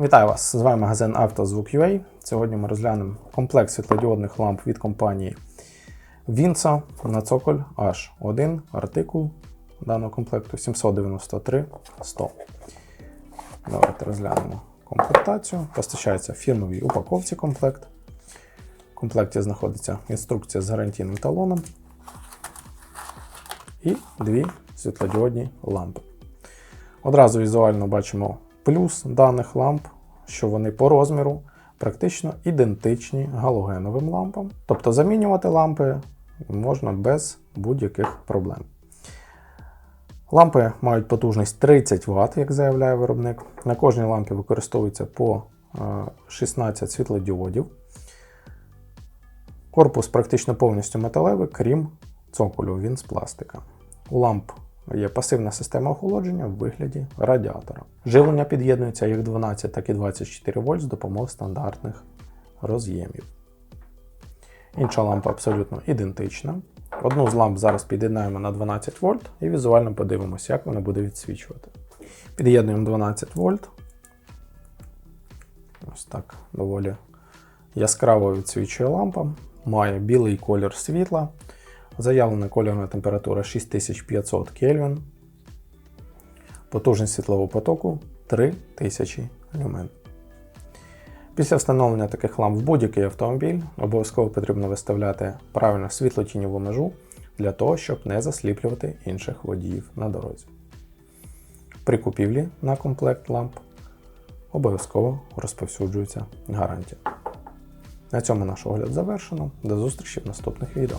Вітаю вас! З вами магазин «Автозвук.UA». Сьогодні ми розглянемо комплект світлодіодних ламп від компанії Vinsa на цоколь H1, артикул даного комплекту 793 100. Давайте розглянемо комплектацію. Постачається в фірмовій упаковці комплект. В комплекті знаходиться інструкція з гарантійним талоном і дві світлодіодні лампи. Одразу візуально бачимо плюс даних ламп, що вони по розміру практично ідентичні галогеновим лампам. Тобто замінювати лампи можна без будь-яких проблем. Лампи мають потужність 30 Вт, як заявляє виробник. На кожній лампі використовується по е, 16 світлодіодів. Корпус практично повністю металевий, крім цоколю, він з пластика. У ламп є пасивна система охолодження в вигляді радіатора. Живлення під'єднується як 12, так і 24 вольт з допомогою стандартних роз'ємів. Інша лампа абсолютно ідентична. Одну з ламп зараз під'єднаємо на 12 вольт і візуально подивимося, як вона буде відсвічувати. Під'єднуємо 12 вольт. Ось так доволі яскраво відсвічує лампа. Має білий колір світла. Заявлена кольорна температура 6500 Кельвін. Потужність світлового потоку 3000 люмен. Після встановлення таких ламп в будь-який автомобіль обов'язково потрібно виставляти правильно світлотіньову межу для того, щоб не засліплювати інших водіїв на дорозі. При купівлі на комплект ламп обов'язково розповсюджується гарантія. На цьому наш огляд завершено. До зустрічі в наступних відео.